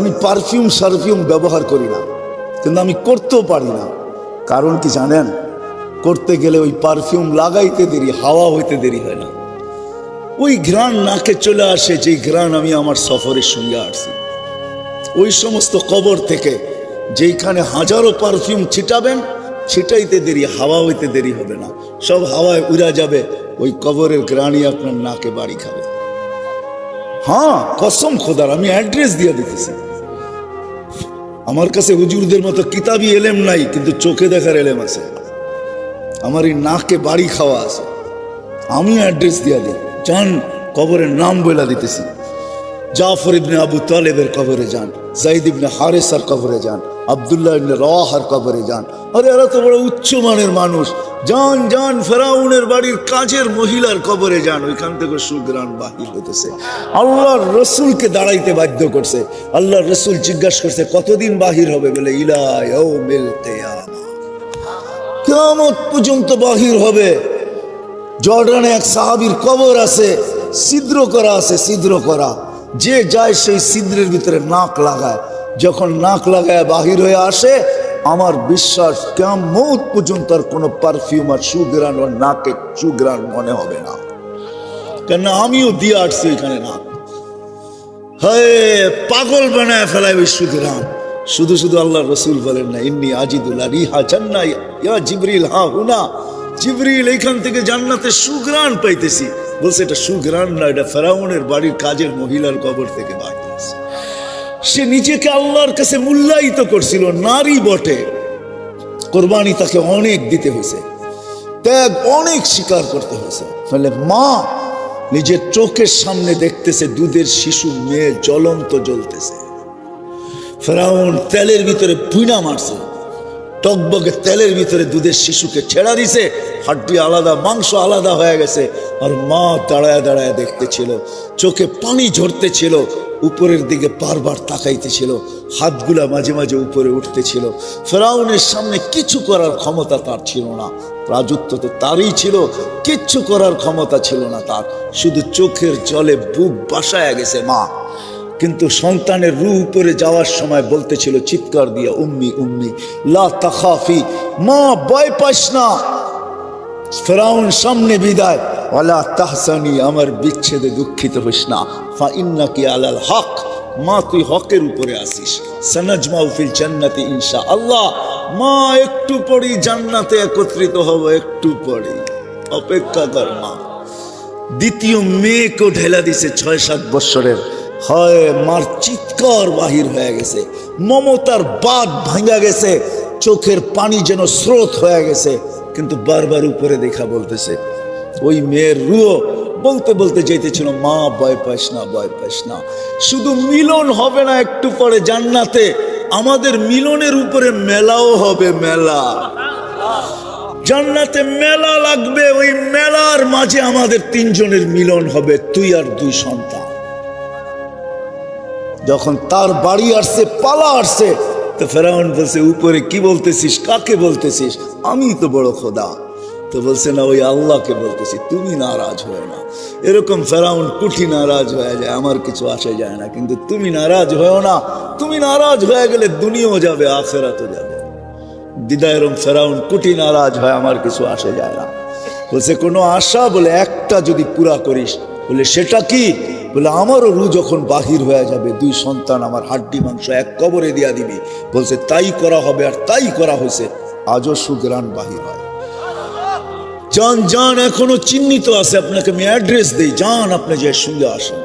আমি পারফিউম সারফিউম ব্যবহার করি না, কিন্তু আমি করতেও পারি না। কারণ কি জানেন? করতে গেলে ওই পারফিউম লাগাইতে দেরি, হাওয়া হইতে দেরি হয় না। ওই ঘ্রাণ নাকে চলে আসে, যেই ঘ্রাণ আমি আমার সফরের সঙ্গে আসছি ওই সমস্ত কবর থেকে যেইখানে হাজারো পারফিউম ছিটাবেন, ছিটাইতে দেরি, হাওয়া হইতে দেরি হবে না। সব হাওয়ায় উড়া যাবে, ওই কবরের গ্রাণই আপনার নাকে বাড়ি খাবে। হ্যাঁ কসম খোদার, আমি অ্যাড্রেস দিয়ে দিতেছি। আমার কাছে হুজুরদের মতো কিতাবি এলেম নাই, কিন্তু চোখে দেখার এলেম আছে। আমার এই নাকে বাড়ি খাওয়া আছে। আমি অ্যাড্রেস দিয়া দিই। যান কবরের নাম বলে দিতেছি। জাফর ইবনে আবু তালেবের কবরে যান জাইদ ইবনে হারেসার কবরে যান, আবদুল্লাহ ইবনে রওয়াহার কবরে যান। আরে, এরা তো বড় উচ্চমানের মানুষ। যান যান, ফেরাউনের বাড়ির কাজের মহিলার কবরে যান, ওইখান থেকে সুগ্রাণ বাহির হইতেছে। আল্লাহর রসুলকে দাঁড়াইতে বাধ্য করছে। আল্লাহর রসুল জিজ্ঞাসা করছে, কতদিন বাহির হবে? বলে মিলতে কেমত পর্যন্ত বাহির হবে। জর্ডানে এক সাহাবির কবর আছে, ছিদ্র করা আছে, ছিদ্র করা। যে যায় সেই ছিদ্রের ভিতরে নাক লাগায়। যখন নাক লাগায় বাহির হয়ে আসে, আমার বিশ্বাস কেমন পর্যন্ত আর কোনো পারফিউম আর সুগ্রান ওর নাকে সুগ্রান মনে হবে না। কেন আমিও দিয়ে আসছি এখানে নাক। হয়ে, পাগল বানায় ফেলায় ওই সুগ্রাম শুধু শুধু আল্লাহ রসুল বলেন না, ইন্নি আজিদুল্লাহ রিহা জান্নাই। ইয়া জিবরিল, হা হুনা। জিবরিল, এইখান থেকে জান্নাতে সুগ্রাণ পাইতেছি। বলছে, এটা সুগ্রাণ না, এটা ফেরাউনের বাড়ির কাজের মহিলার কবর থেকে বাড়িতেছে সে নিজেকে আল্লাহর কাছে মূল্যায়িত করছিল, নারী বটে। কোরবানি তাকে অনেক দিতে হয়েছে, ত্যাগ অনেক স্বীকার করতে হয়েছে। ফলে মা নিজের চোখের সামনে দেখতেছে, দুধের শিশু মেয়ে জ্বলন্ত জ্বলতেছে। ফেরাউন তেলের ভিতরে পুইনা মারছে। টকবগে তেলের ভিতরে দুধের শিশুকে ছেড়া দিছে, হাড্ডি আলাদা, মাংস আলাদা হয়ে গেছে। আর মা দাঁড়ায় দাঁড়ায় দেখতেছিল, চোখে পানি ঝরতেছিল, উপরের দিকে বারবার তাকাইতেছিল, হাতগুলা মাঝে মাঝে উপরে উঠতেছিল। ফেরাউনের সামনে কিছু করার ক্ষমতা তার ছিল না। রাজত্ব তো তারই ছিল, কিচ্ছু করার ক্ষমতা ছিল না তার। শুধু চোখের জলে বুক বাসায় গেছে মা। কিন্তু সন্তানের রু উপরে যাওয়ার সময় বলতেছিল, চিৎকার দিয়ে, উম্মি উম্মি, লা তাখাফি, মা, ভয় পাস না। ফেরাউন, সামনে বিদায়। ওয়ালা তাহসানি, আমার বিচ্ছেদে দুঃখিত হইস না। ফা ইন্নাকি আলাল হক, মা, তুই হকের উপরে আসিস। সানাজমাউ ফিল জান্নাতি ইনশা আল্লাহ। মা, একটু পরেই জান্নাতে একত্রিত হব, একটু পরেই। অপেক্ষা কর মা। দ্বিতীয় মেয়েকেও ঢেলা দিছে ছয় সাত বৎসরের হয়, মার চিৎকার বাহির হয়ে গেছে। মমতার বাদ ভাঙা গেছে। চোখের পানি যেন স্রোত হয়ে গেছে। কিন্তু বারবার উপরে দেখা বলতেছে, ওই মেয়ের রুও বলতে বলতে যেতেছিল মা, ভয় পাস না, ভয় পাস না। শুধু মিলন হবে না একটু পরে জান্নাতে। আমাদের মিলনের উপরে মেলাও হবে মেলা। জান্নাতে মেলা লাগবে। ওই মেলার মাঝে আমাদের তিনজনের মিলন হবে, তুই আর দুই সন্তান। যখন তার বাড়ি আসছে, পালা আসছে, তো ফেরাউন বলছে, উপরে কি বলতেছিস? কাকে বলতেছিস? আমি তো বড় খোদা। তো বলছে, না, ওই আল্লাহকে বলতেছি, তুমি নারাজ হয়ে না এরকম ফেরাউন কুঠি নারাজ হয়ে যায়, আমার কিছু আসে যায় না, কিন্তু তুমি নারাজ হয়েও না। তুমি নারাজ হয়ে গেলে দুনিয়াও যাবে, আখেরাতও যাবে। দিদায়রম ফেরাউন কুটি নারাজ হয় আমার কিছু আসে যায় না। বলছে, কোনো আশা বলে একটা যদি পুরা করিস বলে, সেটা কি? বলে, আমারও রু যখন বাহির হয়ে যাবে, দুই সন্তান আমার হাড্ডি, মাংস এক কবরে দিয়া দিবি। বলছে, তাই করা হবে আর তাই করা হয়েছে। আজও সুগ্রাণ বাহির হয়। যান যান, এখনও চিহ্নিত আছে, আপনাকে আমি অ্যাড্রেস দিই। যান, আপনি যে সঙ্গে আসেন।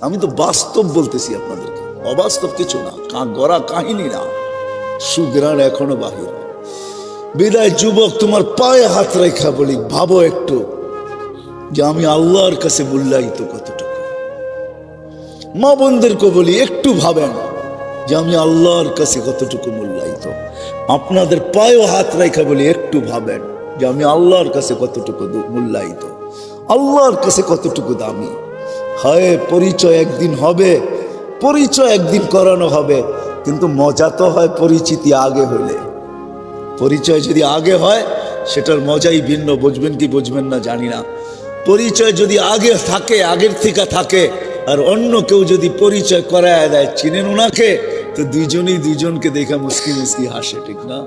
আমি তো বাস্তব বলতেছি আপনাদেরকে। অবাস্তব কিছু না, কা গড়া কাহিনী না। সুগ্রাণ এখনও বাহির হয়। বিদায়, যুবক, তোমার পায়ে হাত রেখা বলি, ভাবো একটু। যে আমি আল্লাহর কাছে মূল্যায়িত কতটুকু? মা বোনদেরকে বলি একটু ভাবেন যে আমি আল্লাহর কাছে কতটুকু মূল্যায়িত। আপনাদের পায়েও হাত রেখা বলি একটু ভাবেন যে আমি আল্লাহর কাছে কতটুকু মূল্যায়িত। আল্লাহর কাছে কতটুকু দামি? হয়, পরিচয় একদিন হবে, পরিচয় একদিন করানো হবে, কিন্তু মজা তো হয় পরিচিতি আগে হলে পরিচয় যদি আগে হয়, সেটার মজাই ভিন্ন, বুঝবেন কি বুঝবেন না জানি না। পরিচয় যদি আগে থাকে, আগের থেকে থাকে, আর অন্য কেউ যদি পরিচয় করায় দেয়, চিনেন ওনাকে, তো দুইজনই দুইজনকে দেখা মুসকি মুসকি হাসে, ঠিক না?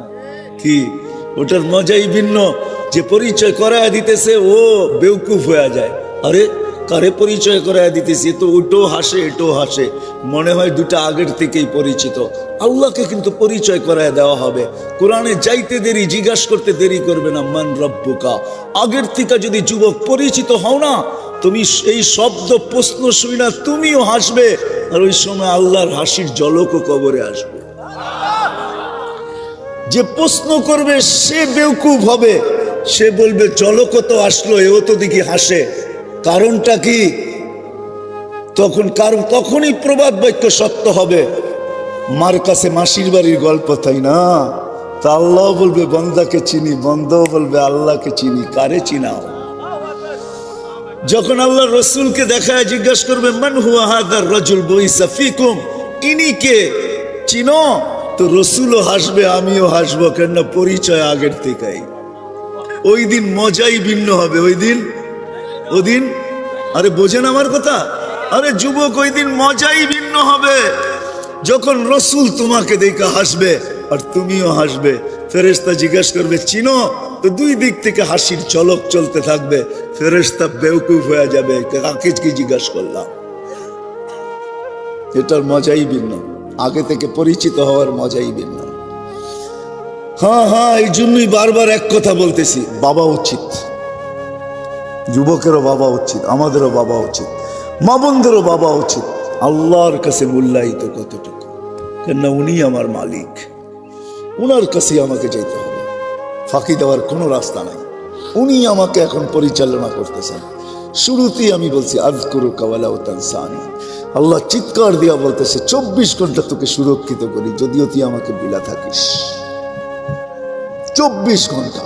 কি? ওটার মজাই ভিন্ন। যে পরিচয় করায় দিতেছে, ও বেউকুফ হয়ে যায়। আরে, কারে পরিচয় করায় দিতেছি? তো ওটাও হাসে এটাও হাসে। মনে হয় দুটা আগের থেকেই পরিচিত। আল্লাহকে কিন্তু পরিচয় করায় দেওয়া হবে। কোরআনে যাইতে দেরি, জিজ্ঞাসা করতে দেরি করবে না, মান রব্বুকা। আগের থেকে যদি যুবক পরিচিত হও না, তুমি এই শব্দ প্রশ্ন শুনি না, তুমিও হাসবে। আর ওই সময় আল্লাহর হাসির জলকও কবরে আসবে। যে প্রশ্ন করবে, সে বেউকুফ হবে। সে বলবে জলক তো আসলো, এও তো দেখি হাসে। কারণটা কি? তখন কারণ, তখনই প্রবাদ বাক্য সত্য হবে। মার কাছে মাসির বাড়ির গল্প তাই না? তা আল্লাহ বলবে, বন্দাকে চিনি, বন্দাও বলবে, আল্লাহকে চিনি, কারে চিনাও? যখন আল্লাহ রসুলকে দেখায়, জিজ্ঞাসা করবে, মান হুয়া হাদার রজুল বইসা ফিকুম? ইনি কে? চিনো? তো রসুলও হাসবে, আমিও হাসবো কেন পরিচয় আগের থেকেই। ওই দিন মজাই ভিন্ন হবে, ওই দিন? ওদিন আরে, বোঝেন আমার কথা? আরে, যুবক, ওই দিন মজাই ভিন্ন হবে। যখন রসুল তোমাকে দেখে হাসবে, আর তুমিও হাসবে ফেরেস্তা জিজ্ঞেস করবে, চিনো? তো দুই দিক থেকে হাসির চলক চলতে থাকবে ফেরেস্তা বেউকুফ হয়ে যাবে কাকে কি জিজ্ঞাসা করলাম। এটার মজাই ভিন্ন, আগে থেকে পরিচিত হওয়ার মজাই ভিন্ন। হ্যাঁ হ্যাঁ এই জন্যই বারবার এক কথা বলতেছি, বাবা উচিত। যুবকেরও বাবা উচিত, আমাদেরও বাবা উচিত, মা বোনদেরও বাবা উচিত। আল্লাহর কাছে মূল্যায়িত কতটুকু? কেননা উনি আমার মালিক। উনার কাছে আমাকে যেতে হবে। ফাঁকি দেওয়ার কোনো রাস্তা নাই। উনি আমাকে এখন পরিচালনা করতেছেন। শুরুতেই আমি বলছি আজ করু কাওয়ালা তানসানি। আল্লাহ চিৎকার দিয়া বলতেছে, চব্বিশ ঘণ্টা তোকে সুরক্ষিত করি, যদিও তুই আমাকে বিলা থাকিস। চব্বিশ ঘণ্টা।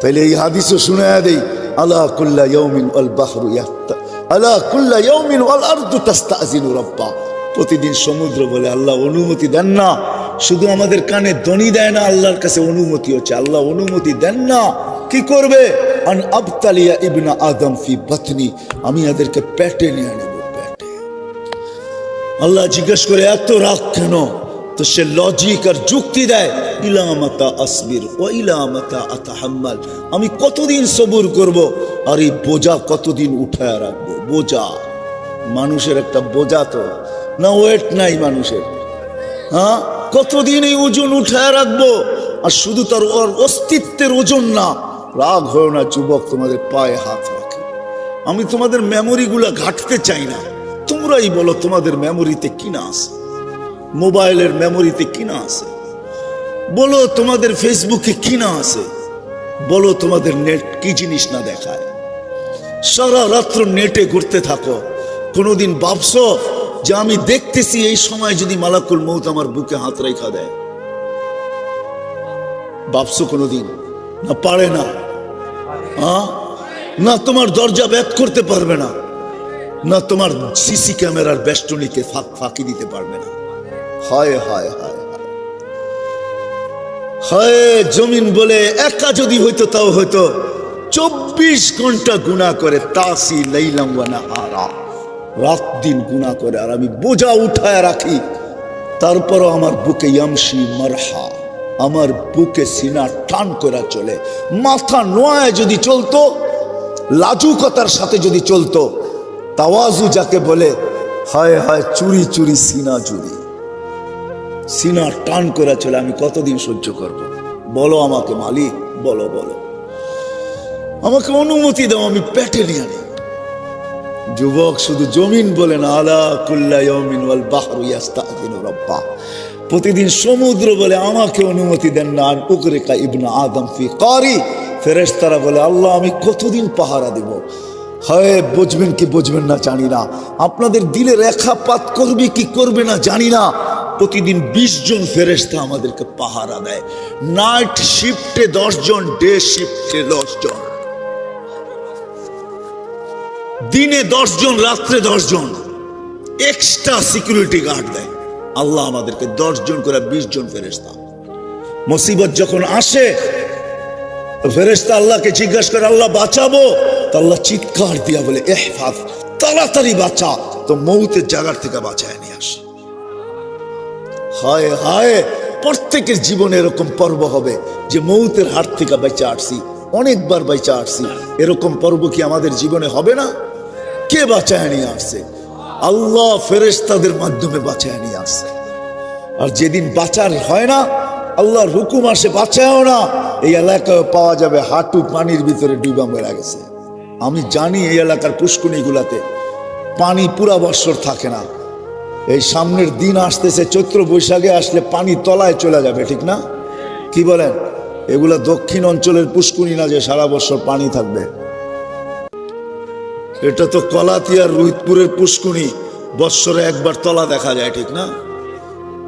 তাইলে এই হাদিসও শুনে দেই, আলা কুল্লা ইয়াউমিন ওয়াল বাহরু ইয়াত্তা আলা কুল্লা ইয়াউমিন ওয়াল আরদু তাস্তাযিনু রাব্বা। প্রতিদিন সমুদ্র বলে আল্লাহ অনুমতি দেন না। শুধু আমাদের কানে ধ্বনি দেয় না, আল্লাহর কাছে অনুমতি হচ্ছে। আল্লাহ অনুমতি দেন না। কি করবে? আন আবতালিয়া ইবনা আদম ফি বাতনি। আমি এদেরকে পেটে নিয়ে নেব পেটে আল্লাহ জিজ্ঞেস করে, এত রাগ কেন? তো সে লজিক আর যুক্তি দেয়, ইলামাতা আসবির ও ইলামাতা আতাহাম্মাল, আমি কতদিন সবুর করব? আর এই বোঝা কতদিন উঠায় রাখব? বোঝা। মানুষের একটা বোঝা তো। না ওয়েট নাই মানুষের। হ্যাঁ? কতদিন এই ওজন উঠায় রাখব? আর শুধু তার ওর অস্তিত্বের ওজন না, রাগ হয় না যুবক তোমাদের পায়ে হাত রাখে। আমি তোমাদের মেমোরিগুলা ঘাটতে চাই না। তোমরাই বলো তোমাদের মেমোরিতে কিনা আছে। মোবাইলের মেমোরিতে কিনা আছে? বলো তোমাদের ফেসবুকে কিনা আছে? বলো তোমাদের নেট কি জিনিস না দেখায়? সারা রাত্র নেটে ঘুরতে থাকো। কোনোদিন ভাবছ যে আমি দেখতেছি এই সময় যদি মালাকুল মৌত আমার বুকে হাত রেখা দেয়? ভাবছ কোনোদিন? না পারে না। না তোমার দরজা ব্যাত করতে পারবে না। না তোমার সিসি ক্যামেরার বেষ্টনীকে ফাঁক ফাঁকি দিতে পারবে না। হায় হায় হায় জমিন বলে একা যদি হইতো, তাও হইতো চব্বিশ ঘণ্টা গুণা করে, তাসি লাইলাম রাত দিন গুণা করে, আর আমি বোঝা উঠায় রাখি, তারপরও আমার বুকে ইয়ামসি মারহা, আমার বুকে সিনা টান করে চলে। মাথা নোয়ায় যদি চলতো, লাজুকতার সাথে যদি চলতো, তাওয়াজু যাকে বলে, হায় হায়, চুরি চুরি, সিনা, চুরি। সিনা টান করে চলে, আমি কতদিন সহ্য করব? বলো আমাকে মালিক, বলো বলো। আমাকে অনুমতি দাও, আমি পেটে নিয়ে আনি যুবক শুধু জমিন বলে না, আলা কুল্লা ইয়াউমিন ওয়াল বাহরু ইয়াস্তাযিনু রাব্বা। প্রতিদিন সমুদ্র বলে আমাকে অনুমতি দেন না আর পুকুরে কা ইবনা আদম ফি কারি। ফেরেশতারা বলে, আল্লাহ, আমি কতদিন পাহারা দেব? হয়, বুঝবেন কি বুঝবেন না, জানি না। আপনাদের দিলে রেখাপাত করবে কি করবে না, জানি না। প্রতিদিন বিশ জন ফেরেস্তা আমাদেরকে পাহারা দেয়। নাইট শিফটে দশ জন ডে শিফটে দশ জন। দিনে দশ জন, রাত্রে দশ জন। এক্সট্রা সিকিউরিটি গার্ড দেয়। আল্লাহ আমাদেরকে দশ জন করে বিশ জন ফেরেস্তা মুসিবত যখন আসে ফেরেস্তা আল্লাহকে জিজ্ঞাসা করে, আল্লাহ, বাঁচাবো? তো আল্লাহ চিৎকার দিয়া বলে এহফাজ তাড়াতাড়ি বাঁচা। তো মৌতের জায়গার থেকে বাঁচায় নিয়ে আসে। হায় হায়, প্রত্যেকের জীবনে এরকম পর্ব হবে যে মৌতের হাত থেকে বেঁচে আসছি, অনেকবার বেঁচে আসছি। এরকম পর্ব কি আমাদের জীবনে হবে না? কে বাঁচায় নিয়ে আসছে? আল্লাহ ফেরেশতাদের মাধ্যমে বাঁচায় নিয়ে আসছে। আর যেদিন বাঁচার হয় না, আল্লাহর হুকুম আসে, বাঁচায়ও না। এই এলাকায় পাওয়া যাবে হাঁটু পানির ভিতরে ডুবা মেরা গেছে। আমি জানি এই এলাকার পুষ্কুনিগুলাতে পানি পুরা বৎসর থাকে না। এই সামনের দিন আসতেছে, চৈত্র বৈশাখে আসলে পানি তলায় চলে যাবে, ঠিক না? কি বলেন? এগুলা দক্ষিণ অঞ্চলের পুষ্কুনি না যে সারা বছর পানি থাকবে? এটা তো কলাতিয়ার রোহিতপুরের পুষ্কুনি বৎসরে একবার তলা দেখা যায়, ঠিক না?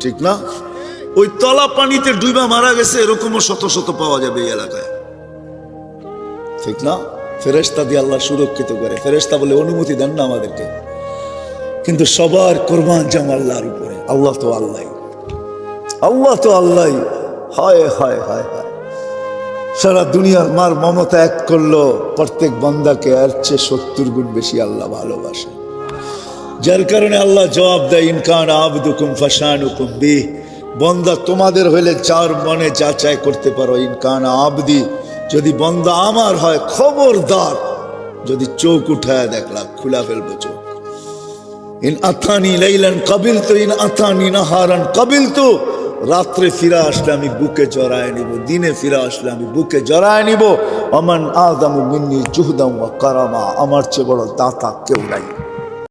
ঠিক না? ওই তলা পানিতে ডুবা মারা গেছে, এরকমও শত শত পাওয়া যাবে এই এলাকায়। ঠিক না? ফেরেস্তা দিয়ে আল্লাহ সুরক্ষিত করে। ফেরেস্তা বলে, অনুমতি দেন না আমাদেরকে। কিন্তু সবার কোরবান জাম আল্লাহর উপরে। আল্লাহ তো আল্লাহ আল্লাহ তো আল্লাহ হায় হায় হায় হায়। সারা দুনিয়ার মার মমতা এক করল, প্রত্যেক বন্দাকে আর চেয়ে সত্তর গুণ বেশি আল্লাহ ভালোবাসে। যার কারণে আল্লাহ জবাব দেয় ইনকান আবদুকুম ফাসানুকুম বি বন্দা তোমাদের হইলে চার মনে যাচাই করতে পারো ইনকান আবদি। যদি বন্দা আমার হয়, খবরদার। যদি চোখ উঠায় দেখলাম খুলা ফেলব চোখ। ইন আথানি লাইলান কবিল তো ইন আথানি নাহারান কবিল তো রাত্রে ফিরে আসলে আমি বুকে জড়ায় নিব, দিনে ফিরে আসলে আমি বুকে জড়ায় নিব। অমান আদামু মিন্নি জুহদাম কারামা, আমার চেয়ে বড় দাতা কেউ নাই।